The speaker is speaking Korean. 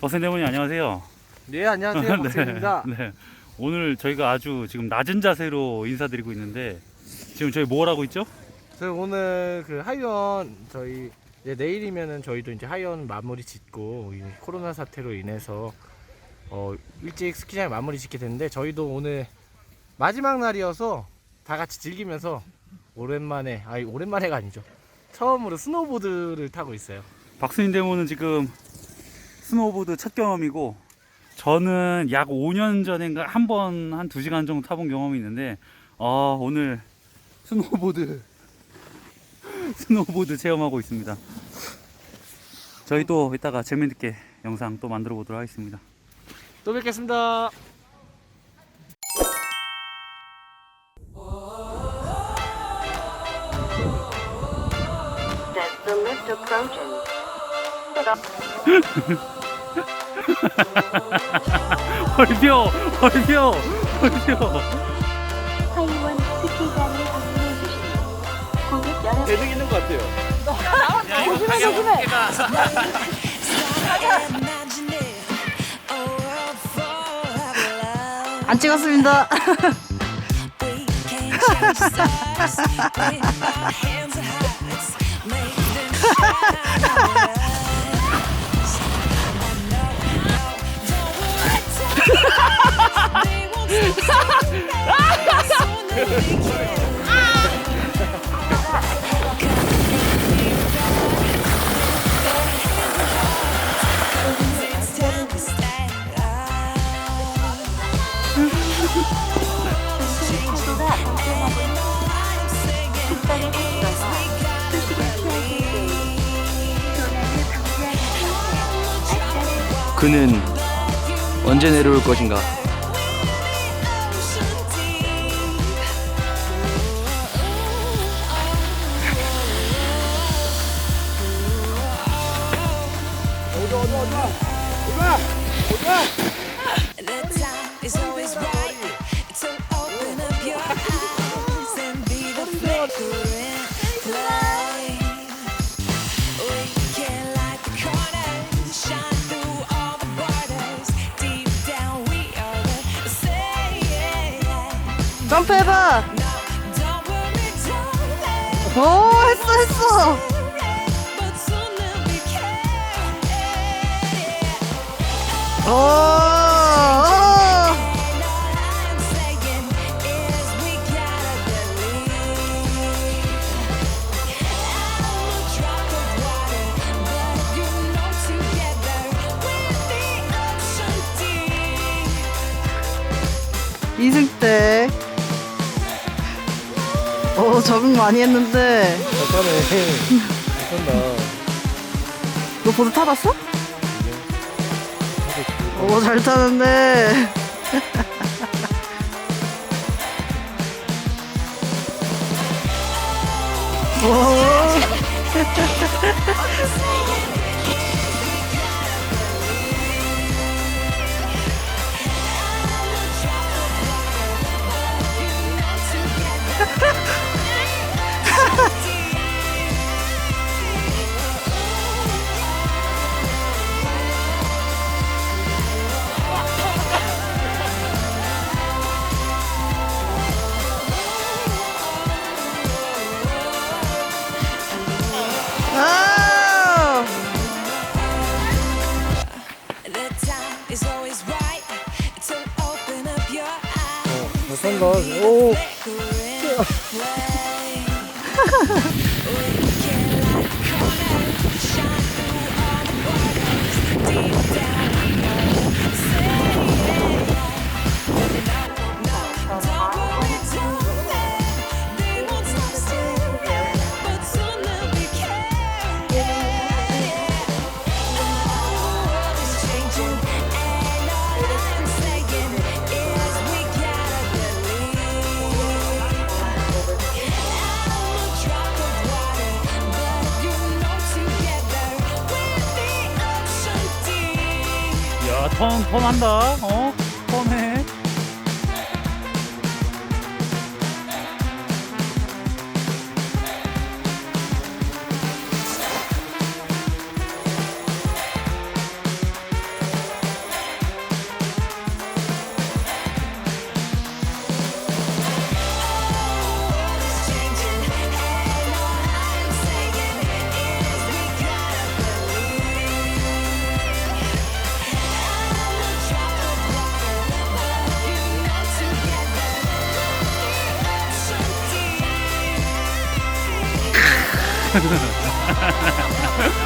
버센데모님 안녕하세요. 네 안녕하세요 박세입니다. 네. 오늘 저희가 아주 지금 낮은 자세로 인사드리고 있는데 지금 저희 뭘 하고 있죠? 저희 오늘 그 하이원 저희 이제 내일이면은 저희도 이제 하이원 마무리 짓고 이 코로나 사태로 인해서 어 일찍 스키장 마무리 짓게 됐는데 저희도 오늘 마지막 날이어서 다 같이 즐기면서 오랜만에 아니 오랜만에가 아니죠 처음으로 스노보드를 타고 있어요. 박수인 데모는 지금 스노보드 첫 경험이고 저는 약 5년 전인가 한 번 한 2시간 정도 타본 경험이 있는데 어, 오늘 스노보드 스노보드 체험하고 있습니다. 저희 또 이따가 재밌게 영상 또 만들어 보도록 하겠습니다. 또 뵙겠습니다. 얼벼 얼벼 얼벼 하이원 스키장에 방문해 주신 고객 여러분 재능 있는 것 같아요. 안 찍었습니다. 그는 언제 내려올 것인가? 점프해봐. 오, 했어, 했어. 오. 이승 때. 오, 적응 많이 했는데. 잘타네. 잘탄다. 너 보드 타봤어? 오, 잘 타는데. 오. 탄다. 오. deep. 야, 턴, 턴 한다. 어? 턴해. 감사합니다.